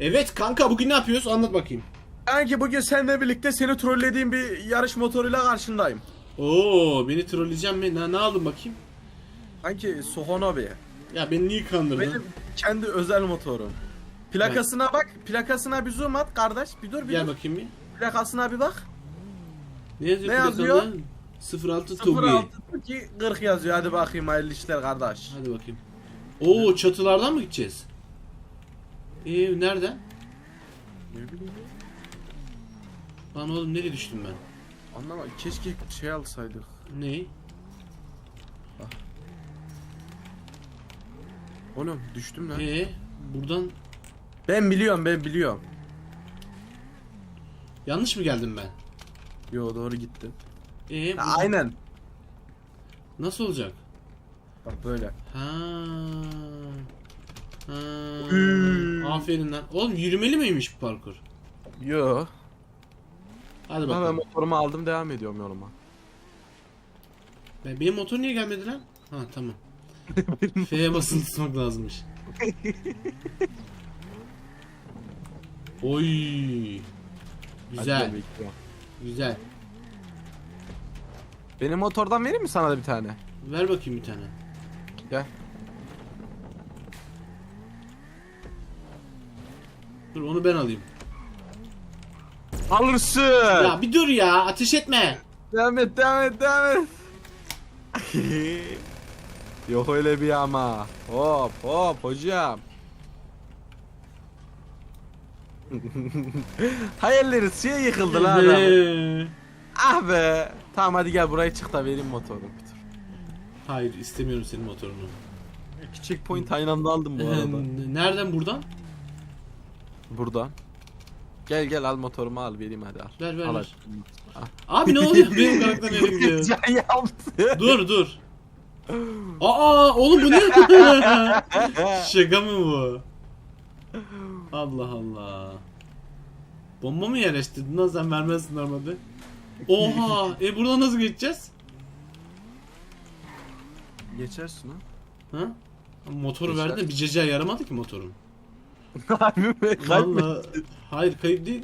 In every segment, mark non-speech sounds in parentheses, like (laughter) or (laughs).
Evet kanka bugün ne yapıyoruz? Anlat bakayım. Kanki bugün seninle birlikte seni trollediğim bir yarış motoruyla karşındayım. Oo beni trolleyeceğim mi? Ne, ne aldın bakayım? Kanki Sohonobi. Ya beni niye kandırdın? Benim kendi özel motorum. Plakasına bak, plakasına bir zoom at kardeş. Bir dur bir Gel dur. bakayım bir. Plakasına bir bak. Ne yazıyor? Ne yazıyor? plakanda? 06 Togi. 06 ki 40 yazıyor. Hadi bakayım hayırlı işler kardeş. Hadi bakayım. Oo çatılardan mı gideceğiz? Ee nereden? Ne bileyim. Lan oğlum nereye düştüm ben? Anlama keşke şey alsaydık. Ne? Oğlum düştüm lan. Ee buradan Ben biliyorum ben biliyorum. yanlış mı geldim ben? Yo doğru gittin. Ee buradan- aynen. nasıl olacak? Bak böyle. Ha. Hmm. Aferin lan. Oğlum yürümeli miymiş bu parkur? Yo. Hadi Ama ben bakalım. motorumu aldım devam ediyorum yoluma. Ben, benim motor niye gelmedi lan? Ha tamam. (laughs) F'ye basılı tutmak lazımmış. Oy. Güzel. Güzel. Benim motordan vereyim mi sana da bir tane? Ver bakayım bir tane. Gel. Dur onu ben alayım. Alırsın. Ya bir dur ya ateş etme. Devam et devam et devam et. (laughs) Yok öyle bir ama. Hop hop hocam. (laughs) Hayalleri suya yıkıldı lan adam. (laughs) Ah be. Tamam hadi gel buraya çık da vereyim motoru. bir tur. Hayır istemiyorum senin motorunu. İki checkpoint aynı anda aldım bu arada. Nereden buradan? Buradan. Gel gel al motorumu al vereyim hadi al. Ver ver Al ver. hadi. Abi ne oluyor? Benim (laughs) karakter nereye gidiyor? (laughs) Can yaptı. dur dur. Aa oğlum bu ne? (laughs) Şaka mı bu? Allah Allah. Bomba mı yerleştirdin lan sen vermezsin normalde. Oha! E buradan nasıl geçeceğiz? Geçersin ha. Ha? Motoru Geçer. verdin bir cecaya yaramadı ki motorun. (laughs) Harbi mi? Vallahi hayır kayıp değil.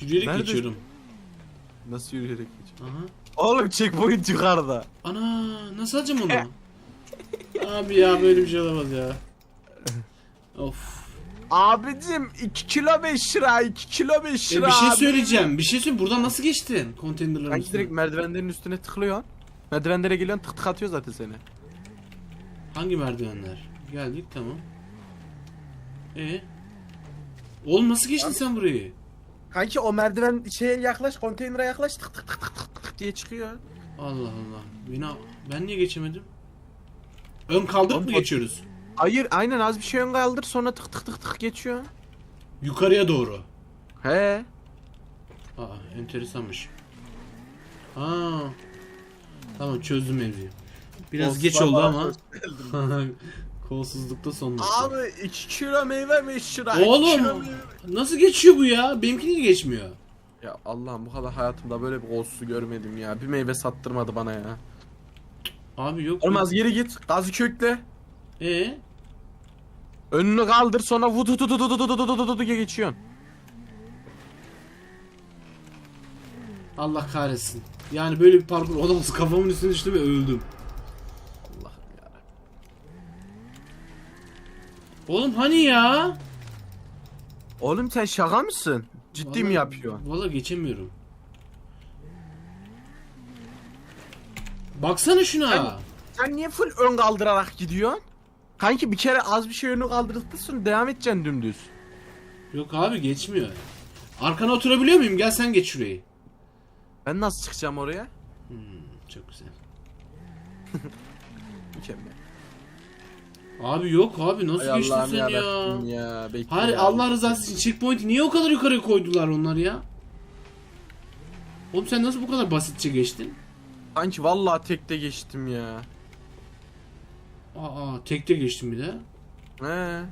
Yürüyerek Nerede? geçiyorum. Nasıl yürüyerek geçiyor? Aha. Oğlum checkpoint yukarıda. Ana nasıl alacağım onu? (laughs) Abi ya böyle bir şey olamaz ya. Of. Abicim 2 kilo 5 lira 2 kilo 5 E, lira bir şey abi. söyleyeceğim. Bir şey söyleyeyim. Buradan nasıl geçtin? Konteynerların Kanki üstüne. direkt merdivenlerin üstüne tıklıyorsun. Merdivenlere geliyorsun tık tık atıyor zaten seni. Hangi merdivenler? Geldik tamam. E Oğlum nasıl geçtin sen burayı? Kanki o merdiven şeye yaklaş konteynere yaklaş tık tık tık tık tık tık diye çıkıyor. Allah Allah. Beni ben niye geçemedim? Ön kaldırıp mı Oğlum, geçiyoruz? Hayır aynen az bir şey ön kaldır sonra tık tık tık tık geçiyor. Yukarıya doğru. He. Aa enteresanmış. Aa. Tamam çözdüm mevzuyu. Biraz Olsun, geç oldu ama. (laughs) Kolsuzlukta sonunda. Abi 2 kilo meyve mi 2 kilo? Oğlum! Kilo meyve. Nasıl geçiyor bu ya? Benimki niye geçmiyor? Ya Allah'ım bu kadar hayatımda böyle bir kolsuzu görmedim ya. Bir meyve sattırmadı bana ya. Abi yok. Olmaz geri git. Gazı kökle. Ee? Önünü kaldır sonra vudu vudu vudu vudu vudu vudu vudu geçiyorsun. Allah kahretsin. Yani böyle bir parkur olamaz. Kafamın üstüne düştü ve öldüm. Oğlum hani ya? Oğlum sen şaka mısın? Ciddi mi Vallahi- yapıyorsun? Valla geçemiyorum. Baksana şuna. Sen niye full ön kaldırarak gidiyorsun? Kanki bir kere az bir şey önü kaldırdıktan sonra devam edeceksin dümdüz. Yok abi geçmiyor. Arkana oturabiliyor muyum? Gel sen geç şurayı. Ben nasıl çıkacağım oraya? Hmm, çok güzel. (laughs) Mükemmel. Abi yok abi nasıl Ay geçtin sen ya? ya. Hayır ya. Allah rızası için checkpoint'i niye o kadar yukarı koydular onlar ya? Oğlum sen nasıl bu kadar basitçe geçtin? Kanki vallahi tekte geçtim ya. Aa tekte geçtim bir de. He.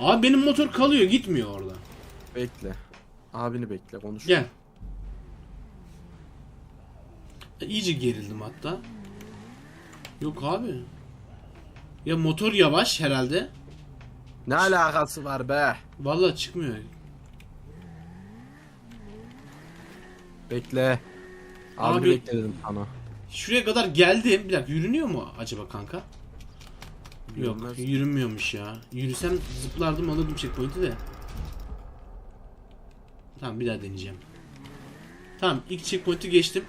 Abi benim motor kalıyor gitmiyor orada. Bekle. Abini bekle konuş. Gel. İyice gerildim hatta. Yok abi. Ya motor yavaş herhalde. Ne alakası var be? Vallahi çıkmıyor. Bekle. Abi, Abi- bekledim sana. Şuraya kadar geldim. Bir dakika yürünüyor mu acaba kanka? Yok Yürünmez. yürünmüyormuş ya. Yürüsem zıplardım alırdım checkpoint'i de. Tamam bir daha deneyeceğim. Tamam ilk checkpoint'i geçtim.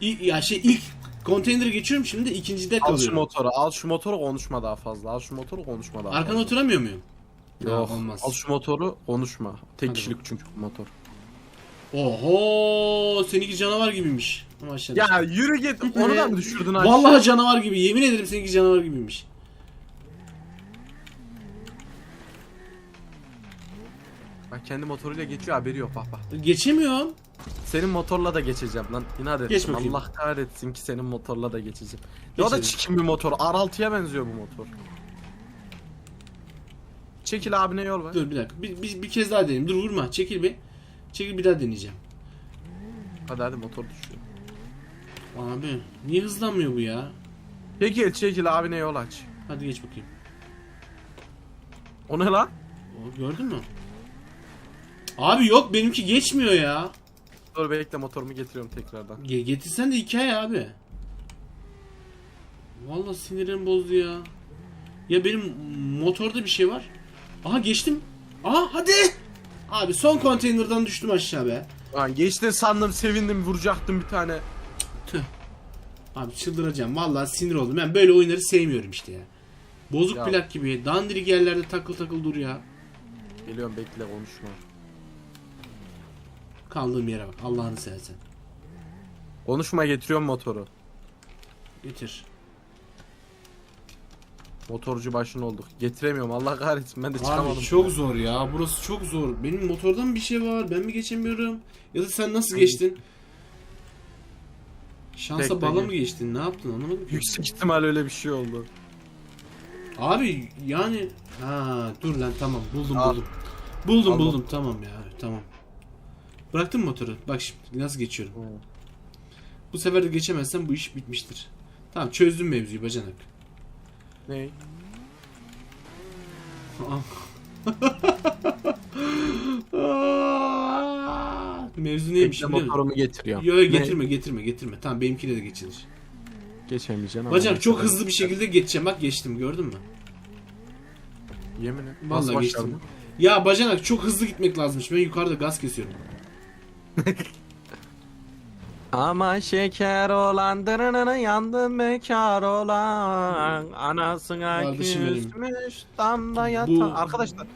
İlk, ya şey ilk konteyneri geçiyorum şimdi de ikincide Al şu kalıyorum. motoru, al şu motoru konuşma daha fazla. Al şu motoru konuşma daha Arkana fazla. oturamıyor muyum? Yok, Ha, olmaz. al şu motoru konuşma. Tek Hadi kişilik çünkü bu motor. Oho seninki canavar gibiymiş. Aşağı Ya yürü git. Onu da mı düşürdün aşağı? Vallahi canavar gibi. Yemin ederim seninki canavar gibiymiş. Bak kendi motoruyla geçiyor haberi yok bak bak. Geçemiyorum. Senin motorla da geçeceğim lan. İnat ettim. Geç bakayım. Allah kahretsin ki senin motorla da geçeceğim. Ya o da Geçelim. bir motor. R6'ya benziyor bu motor. Çekil abine yol ver. Dur bir dakika. Bir, bir, bir kez daha deneyeyim. Dur vurma. Çekil bir. Çekil bir daha deneyeceğim. Hadi hadi motor düşüyor. Abi niye hızlanmıyor bu ya? Çekil çekil abine yol aç. Hadi geç bakayım. O ne lan? O, gördün mü? Abi yok benimki geçmiyor ya. Dur bekle motorumu getiriyorum tekrardan. Ge getirsen de hikaye abi. Vallahi sinirim bozdu ya. Ya benim motorda bir şey var. Aha geçtim. Aha hadi. Abi son konteynerden düştüm aşağı be. Lan geçtin sandım sevindim vuracaktım bir tane. Tüh. Abi çıldıracağım. Vallahi sinir oldum. Ben böyle oyunları sevmiyorum işte ya. Bozuk Ya. plak gibi. Dandirik yerlerde takıl takıl dur ya. Geliyorum bekle konuşma. Kaldığım yere bak. Allah'ını seversen. Konuşma getiriyorum motoru. Getir. Motorcu başın olduk. Getiremiyorum Allah kahretsin ben de çıkamadım. Abi çok zor ya. Burası çok zor. Benim motordan bir şey var. Ben mi geçemiyorum? Ya da sen nasıl geçtin? Şansa Bekle, bala mı geçtin? Ne yaptın anlamadım ki. Yüksek ihtimal öyle bir şey oldu. Abi yani ha dur lan tamam buldum Al. buldum. Buldum Al buldum tamam ya tamam. Bıraktın mı motoru? Bak şimdi nasıl geçiyorum. Bu sefer de geçemezsem bu iş bitmiştir. Tamam çözdüm mevzuyu bacanak. Ne? (laughs) Mevzu neymiş Bekle biliyor musun? motorumu getiriyorum. Yo yo, Ne? getirme getirme getirme. Tamam benimkine de geçilir. Geçemeyeceksin ama. Bacanak çok hızlı bir şekilde geçeceğim. Bak geçtim gördün mü? Yemin et. Vallahi Nasıl geçtim. başardın? Ya bacanak çok hızlı gitmek lazımmış. Ben yukarıda gaz kesiyorum. (laughs) Ama şeker olan dırınını yandım bekar olan anasına Kardeşim benim. küsmüş damda yatan. Bu- Arkadaşlar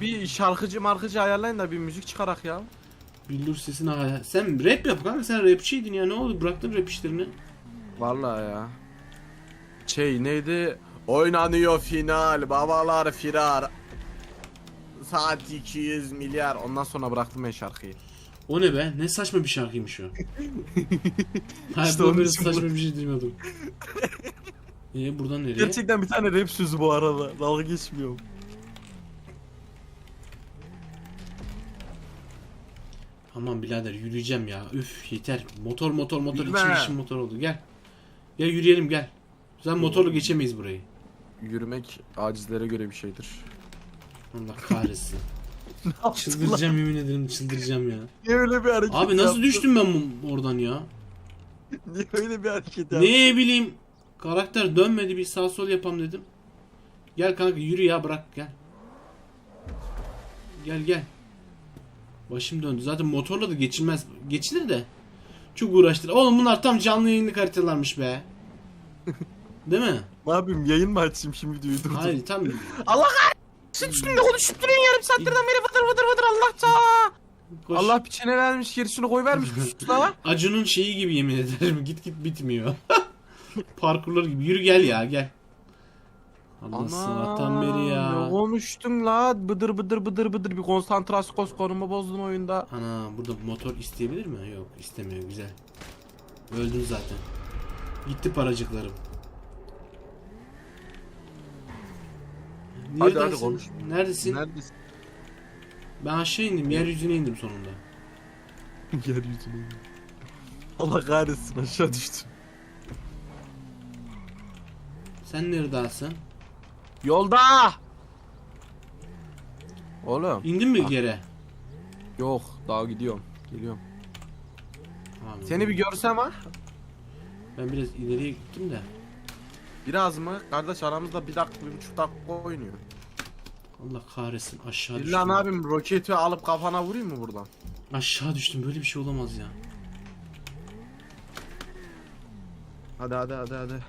bir şarkıcı markıcı ayarlayın da bir müzik çıkarak ya. Billur sesini ha. Sen rap yap kanka sen rapçiydin ya ne oldu bıraktın rap işlerini. Vallahi ya. Şey neydi? Oynanıyor final, babalar firar. Saat 200 milyar. Ondan sonra bıraktım ben şarkıyı. O ne be? Ne saçma bir şarkıymış o. (laughs) Hayır İşte bu onun böyle için saçma bir şey duymuyordum. Ee (laughs) buradan nereye? Gerçekten bir tane rap sözü bu arada. Dalga geçmiyorum. Aman birader yürüyeceğim ya. Üf yeter. Motor motor motor Yürüme. içim içim motor oldu. Gel. Gel yürüyelim gel. Sen motorla geçemeyiz burayı. Yürümek acizlere göre bir şeydir. Allah kahretsin. (laughs) çıldıracağım yemin ederim çıldıracağım ya. Niye öyle bir hareket Abi nasıl düştüm ben bu- oradan ya? (laughs) Niye öyle bir hareket Ne bileyim. Karakter dönmedi bir sağ sol yapam dedim. Gel kanka yürü ya bırak gel. Gel gel. Başım döndü. Zaten motorla da geçilmez. Geçilir de. Çok uğraştır. Oğlum bunlar tam canlı yayınlık haritalarmış be. (laughs) Değil mi? Ne yapayım yayın mı açayım şimdi videoyu durdum. Hayır tam. (laughs) Allah kahretsin üstünde konuşup duruyorsun yarım saattir beri vıdır vıdır vıdır Allah ta. Koş. Allah piçine vermiş gerisini koy vermiş usta. (laughs) Acun'un şeyi gibi yemin ederim. Git git bitmiyor. (laughs) Parkurlar gibi. Yürü gel ya gel. Allah sabahtan beri ya. konuştun la bıdır bıdır bıdır bıdır bir konsantrasyon konumu bozdun oyunda. Ana burada motor isteyebilir mi? Yok istemiyor güzel. Öldüm zaten. Gitti paracıklarım. Hadi, hadi Neredesin? konuş. Neredesin? Neredesin? Ben aşağı indim. Yeryüzüne indim sonunda. (laughs) Yeryüzüne. Allah kahretsin aşağı düştüm. Sen neredesin? Yolda! Oğlum. İndin mi geri? Yok daha gidiyorum. Geliyorum. Abi, Seni bir görsem ha. Ben biraz ileriye gittim de. Biraz mı? Kardeş aramızda bir dakika bir buçuk dakika oynuyor. Allah kahretsin aşağı düştüm. ne yapayım roketi alıp kafana vurayım mı buradan? Aşağı düştüm böyle bir şey olamaz ya. Hadi hadi hadi hadi.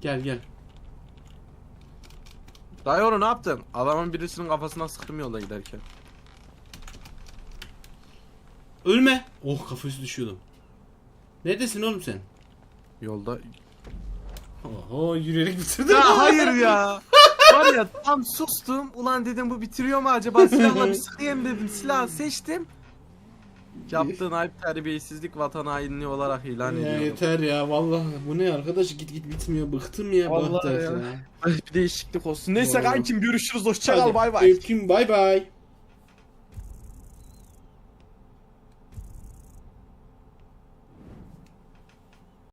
Gel gel. Dayı oğlum ne yaptın? Adamın birisinin kafasına sıktım yolda giderken. Ölme. Oh kafası düşüyordum. Neredesin oğlum sen? Yolda. Oho yürüyerek bitirdim. Ya hayır ya. (laughs) Var ya tam sustum. Ulan dedim bu bitiriyor mu acaba silahla bir sıkayım dedim. Silah seçtim. Yaptığın ayıp terbiyesizlik vatan hainliği olarak ilan Ya ediyorum. yeter ya vallahi bu ne arkadaş git git bitmiyor bıktım ya Vallahi Vallahi ya. Bir değişiklik olsun. Neyse Vallahi. kankim görüşürüz. Hoşça Hadi, kal bay bay. Öptüm bay bay.